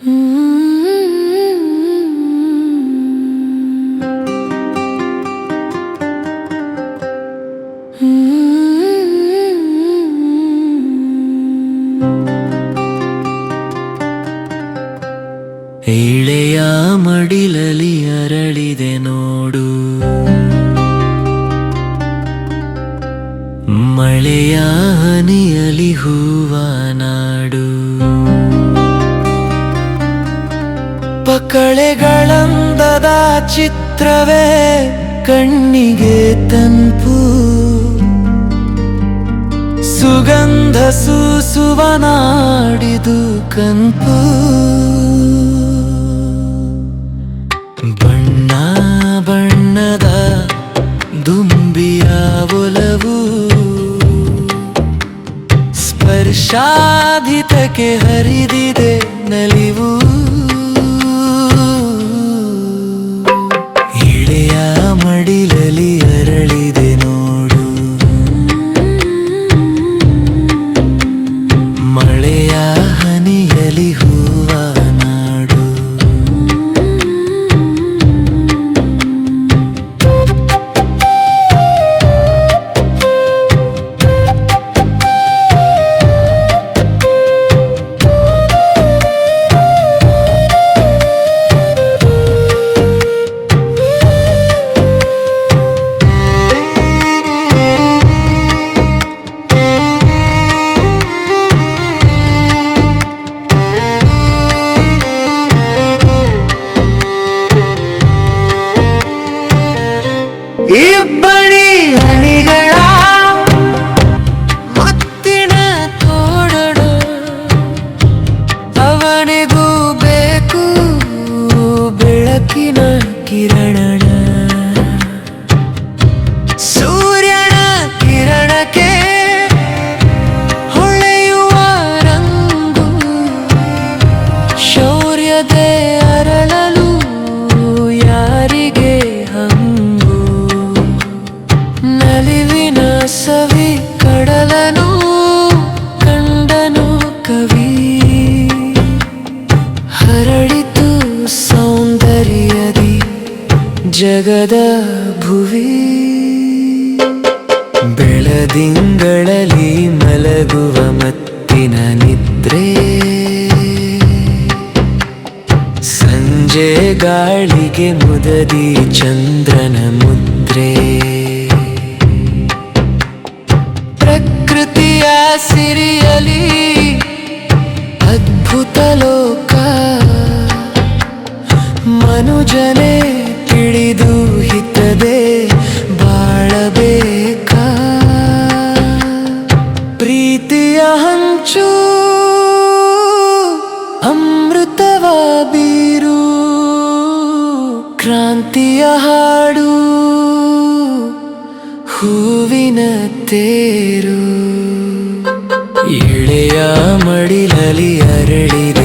ಎಳೆಯ ಮಡಿಲಲಿ ಅರಳಿದೆ ನೋಡು. ಮಳೆಯ ಹನಿಯಲಿ ಹೂವ ಪಕಳೆಗಳಂದದ ಚಿತ್ರವೇ ಕಣ್ಣಿಗೆ ತಂಪು. ಸುಗಂಧ ಸೂಸುವ ನಾಡಿದು ಕನ್ಪು ಬಣ್ಣ ಬಣ್ಣದ ದುಂಬಿಯ ಒಲವು. ಸ್ಪರ್ಶಾಧಿತಕ್ಕೆ ಹರಿದಿದೆ ನಲಿವು. ಬೇಕು ಬೆಳಕಿನ ಕಿರಣಣ ಜಗದ ಭುವಿ ಬೆಳದಿಂಗಳಲ್ಲಿ ಮಲಗುವ ಮತ್ತಿನ ನಿದ್ರೆ. ಸಂಜೆ ಗಾಳಿಗೆ ಮುದದಿ ಚಂದ್ರನ ಮುದ್ರೆ. ಪ್ರಕೃತಿಯ ಸಿರಿಯಲಿ ಅದ್ಭುತ ಲೋಕ. ಮನುಜನೇ ತಿಳಿದು ಹಿತದೆ ಬಾಳಬೇಕ? ಪ್ರೀತಿಯ ಹಂಚು ಅಮೃತವ ಬೀರು ಕ್ರಾಂತಿಯ ಹಾಡು ಹೂವಿನ ತೇರು. ಎಳೆಯ ಮಡಿಲಲಿ ಅರಳಿ